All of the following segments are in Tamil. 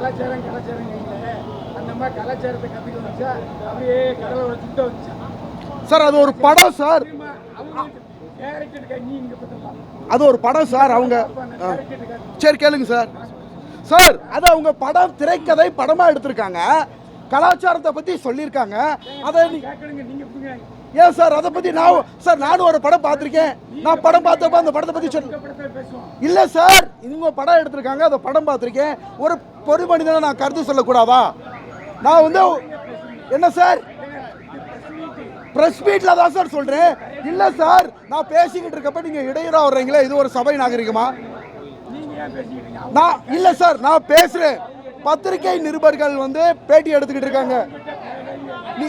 கலாச்சாரம் கலாச்சாரம் அந்த மாதிரி கலாச்சாரத்தை கற்றுக்க வச்சா அப்படியே கடலோட சுத்த வச்சா சார் அது ஒரு படம் சார். அது ஒரு படம் சார் அவங்க. சரி கேளுங்க சார். சார் அது அவங்க படம் திரைக்கதை படமா எடுத்திருக்காங்க. கலாச்சாரத்தை பத்தி சொல்லியிருக்காங்க. அதை நீ- கேட்கணுங்க நீங்க எப்படிங்க ஏன் சார்? அதை பத்தி நான் சார் நானும் ஒரு படம் பார்த்துருக்கேன். நான் படம் பார்த்தப்ப அந்த படத்தை பத்தி சொல் இல்லை இல்ல சார். இவங்க படம் எடுத்திருக்காங்க அந்த படம் பார்த்துருக்கேன். ஒரு பொது மனிதனை நான் கருத்து சொல்லக்கூடாதா? நான் வந்து என்ன சார்? ப்ரெஸ் மீட்டில் தான் சார் சொல்கிறேன் இல்லை சார் நான் பேசிக்கிட்டு இருக்கப்ப நீங்கள் இடையூறாக வர்றீங்களே இது ஒரு சபை நாகரிகமா? நான் இல்லை சார் நான் பேசுகிறேன் பத்திரிகை நிருபர்கள் வந்து பேட்டி எடுத்துக்கிட்டு இருக்காங்க. நீ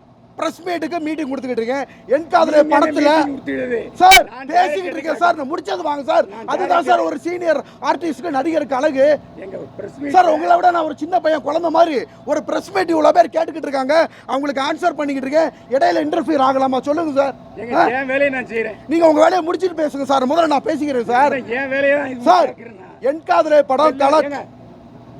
பிரஸ் மீட்டுக்கு மீட்டிங் கொடுத்துக்கிட்டு இருக்கேன். என் காதுல படத்துல சார் பேசிக்கிட்டு இருக்கேன் சார் நான் முடிச்சது வாங்க சார். அதுதான் சார் ஒரு சீனியர் ஆர்டிஸ்ட்க்கு நடிகருக்கு அழகு. சார் உங்களை விட நான் ஒரு சின்ன பையன் குழந்தை மாதிரி. ஒரு பிரஸ் மீட் இவ்வளோ பேர் கேட்டுக்கிட்டு இருக்காங்க. அவங்களுக்கு ஆன்சர் பண்ணிக்கிட்டு இருக்கேன். இடையில இன்டர்ஃபியர் ஆகலாமா? சொல்லுங்க சார்? என் வேலையை நான் செய்யறேன் நீங்க உங்க வேலையை முடிச்சிட்டு பேசுங்க சார். முதல்ல நான் பேசிக்கிறேன் சார். என் வேலையை சார். என் காதலே படம் கலா ஏங்க,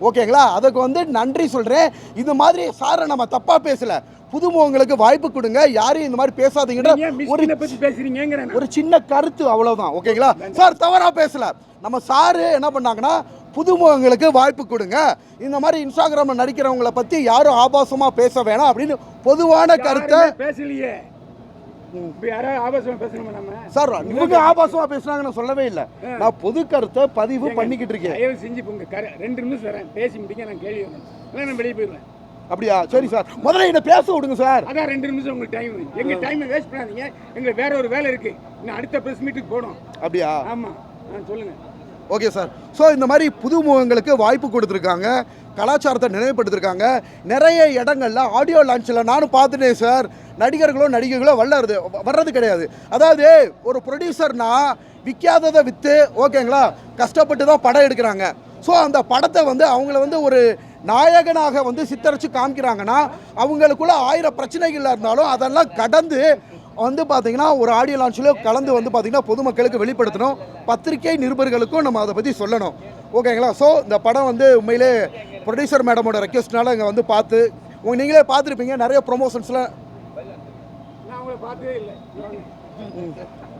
ஓகேங்களா? அதுக்கு வந்து நன்றி சொல்றேன். இந்த மாதிரி சாரை நம்ம தப்பா பேசல. புதுமுகங்களுக்கு வாய்ப்பு கொடுங்க. யாரையும் இந்த மாதிரி பேசாதீங்கன்ற ஒரு நான். ஒரு சின்ன கருத்து அவ்வளவுதான். ஓகேங்களா? சார் தவறா பேசல. நம்ம சாரு என்ன பண்ணாங்கன்னா புதுமுகங்களுக்கு வாய்ப்பு கொடுங்க. இந்த மாதிரி இன்ஸ்டாகிராம்ல நடிக்கிறவங்கள பத்தி யாரும் ஆபாசமா பேச வேணாம் அப்படின்னு பொதுவான கருத்தை யாருமே பேசலையே இப்ப யாராவது ஆபாசமா பேசணுமா நம்ம சார் இவங்க ஆபாசமா பேசுனாங்கன்னு சொல்லவே இல்லை. நான் பொது கருத்தை பதிவு பண்ணிக்கிட்டு இருக்கேன். செஞ்சு உங்க ரெண்டு நிமிஷம் வரேன் பேசி முடிக்க நான் கேள்வி நான் வெளியே போயிடுவேன். அப்படியா? சரி சார். முதல்ல என்ன பேச விடுங்க சார். அதான் ரெண்டு நிமிஷம் உங்களுக்கு டைம் எங்க டைமை வேஸ்ட் பண்ணாதீங்க. எங்களுக்கு வேற ஒரு வேலை இருக்கு. நான் அடுத்த பிரஸ் மீட்டுக்கு போகணும். அப்படியா? ஆமா. சொல்லுங்க. Okay sir. ஸோ இந்த மாதிரி புதுமுகங்களுக்கு வாய்ப்பு கொடுத்துருக்காங்க. கலாச்சாரத்தை நினைவுபடுத்திருக்காங்க. நிறைய இடங்களில் ஆடியோ லான்ச்சில் நானும் பார்த்துட்டேன் சார். நடிகர்களோ நடிகைகளோ வல்லறது வர்றது கிடையாது. அதாவது ஒரு ப்ரொடியூசர்னா விற்காததை விற்று ஓகேங்களா கஷ்டப்பட்டு தான் படம் எடுக்கிறாங்க. ஸோ அந்த படத்தை வந்து அவங்கள வந்து ஒரு நாயகனாக வந்து சித்தரித்து காமிக்கிறாங்கன்னா அவங்களுக்குள்ள ஆயிரம் பிரச்சனைகள் இருந்தாலும் அதெல்லாம் கடந்து வந்து பார்த்தீங்கன்னா ஒரு ஆடியோ லான்ச்சில் கலந்து வந்து பார்த்தீங்கன்னா பொதுமக்களுக்கு வெளிப்படுத்தணும். பத்திரிகை நிருபர்களுக்கும் நம்ம அதை பற்றி சொல்லணும். ஓகேங்களா ஸோ இந்த படம் வந்து உண்மையிலே ப்ரொடியூசர் மேடமோட ரெக்வஸ்ட்னால இங்கே வந்து பார்த்து உங்க நீங்களே பார்த்துருப்பீங்க. நிறைய ப்ரொமோஷன்ஸில் நான் உங்களை பார்த்ததே இல்லை.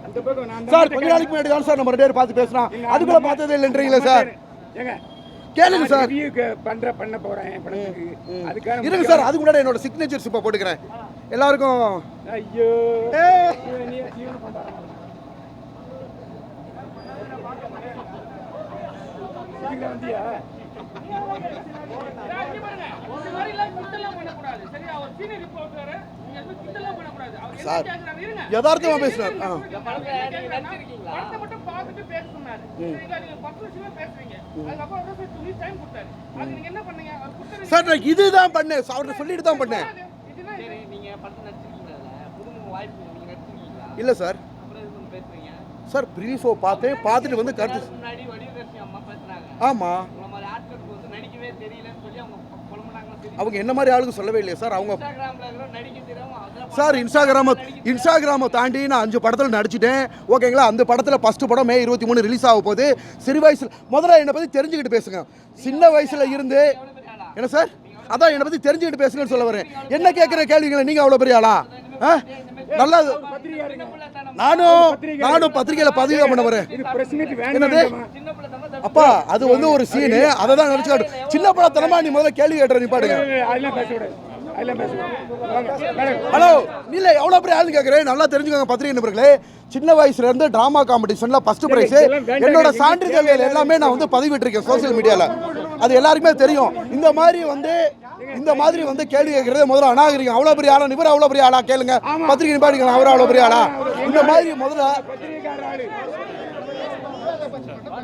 அந்த பக்கம் நான் அந்த சார் கொஞ்ச நாளைக்கு முன்னாடி தான் சார் நம்ம ரெண்டு பேரும் பார்த்து பேசுகிறோம் அதுக்குள்ளே பார்த்ததே இல்லைன்றீங்களே சார் கேளுங்க சார் பண்ற பண்ண போறேன் இருங்க சார் அதுக்கு முன்னாடி என்னோட சிக்னேச்சர்ஸ் இப்போ போட்டுக்கிறேன். எல்லாருக்கும். ஐயோ. சார். யதார்த்தமா பேசுறாரு. சார் நான் இதுதான் பண்ணேன். அவர்கிட்ட சொல்லிட்டு தான் பண்ணேன். இல்லை சார். சார் ப்ரீ ஷோ பார்த்தேன் பார்த்துட்டு வந்து கருத்து ஆமாம் அவங்க என்ன மாதிரி ஆளுங்க சொல்லவே இல்லையா சார் அவங்க சார் இன்ஸ்டாகிராம இன்ஸ்டாகிராமை தாண்டி நான் அஞ்சு படத்தில் நடிச்சிட்டேன். ஓகேங்களா? அந்த படத்தில் ஃபஸ்ட்டு படம் மே இருபத்தி மூணு ரிலீஸ் ஆக போகுது. சிறு வயசில் முதல்ல என்னை பற்றி தெரிஞ்சுக்கிட்டு பேசுங்க. சின்ன வயசில் இருந்து என்ன சார்? அதான் என்னை பற்றி தெரிஞ்சுக்கிட்டு பேசுங்கன்னு சொல்ல வரேன். என்ன கேட்குற கேள்விகளை நீங்கள் அவ்வளோ பெரிய ஆளா? ஆ? நல்லா நானும் நானும் பத்திரிகையில் பதிவு பண்ண வரேன். என்னது? அப்பா அது வந்து ஒரு சீனு அதை தான் நினச்சி காட்டு. சின்ன படத்தனமா நீ முதல்ல கேள்வி கேட்டுற நீ பாடுங்க. ஹலோ இல்ல எவ்வளவு பெரிய ஆளுன்னு கேக்குறேன். நல்லா தெரிஞ்சுக்கோங்க பத்திரிகை நண்பர்களே. சின்ன வயசுல இருந்து டிராமா காம்படிஷன்ல ஃபர்ஸ்ட் பிரைஸ். என்னோட சான்றிதழ்கள் எல்லாமே நான் வந்து பதிவிட்டிருக்கேன் சோஷியல் மீடியால அது எல்லாருக்குமே தெரியும். இந்த மாதிரி வந்து இந்த மாதிரி வந்து கேள்வி கேட்கறது முதல்ல அநாகரிகம். அவ்வளவு பெரிய ஆளா? இவர் அவ்வளவு பெரிய ஆளா? கேளுங்க. பத்திரிகை நிப்பாடிக்கலாம் அவர் அவ்வளவு பெரிய ஆளா? இந்த மாதிரி முதல்ல பத்திரிகைக்கார ஆளு.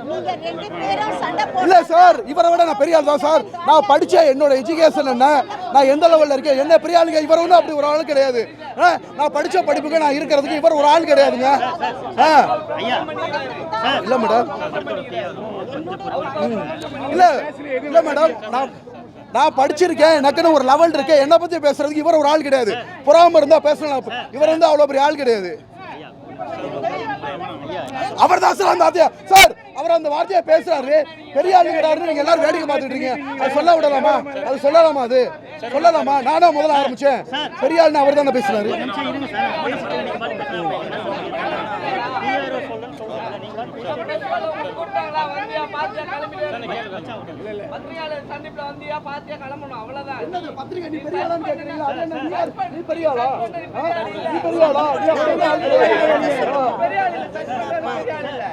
நீங்க ரெண்டு பேரும் சண்டை இல்ல சார். இவரை விட நான் பெரிய ஆள் தான் சார். நான் படிச்ச என்னோட எஜுகேஷன் என்ன? நான் எந்த லெவல்ல இருக்கேன்? என்ன பெரிய ஆளுங்க? இவர் ஒன்றும் அப்படி ஒரு ஆள் கிடையாது. ஆ, நான் படிச்ச படிப்புக்கு நான் இருக்கிறதுக்கு இவர் ஒரு ஆள் கிடையாதுங்க. ஆ. இல்ல மேடம். இல்ல இல்ல மேடம் நான் நான் படிச்சிருக்கேன் எனக்குன்னு ஒரு லெவல் இருக்கேன் என்னை பத்தி பேசுறதுக்கு இவர் ஒரு ஆள் கிடையாது. புறாம இருந்தால் பேசலாம். இவர் வந்து அவ்வளோ பெரிய ஆள் கிடையாது. அவர் தான் சார் அந்த வார்த்தையா. சார் அவர் அந்த வார்த்தையை பேசுறாரு. பெரிய ஆளுங்கிறாரு நீங்க எல்லாரும் வேடிக்கை பார்த்துட்டு இருக்கீங்க. அது சொல்ல விடலாமா? அது சொல்லலாமா அது? சொல்லலாமா? நானும் முதல்ல ஆரம்பிச்சேன். பெரிய ஆள்னு அவர் தானே பேசுறாரு கூப்பிட்டாங்களா வந்தியா பாத்தியா கிளம்பிட்டு பத்திரிகையாளர் சந்திப்புல வந்தியா பாத்தியா கிளம்பணும் அவ்வளவுதான் பத்திரிகை நீ பெரிய ஆளான்னு கேக்குறீங்களா நீ பெரிய ஆளா நீ பெரிய ஆளா பெரிய ஆள் இல்ல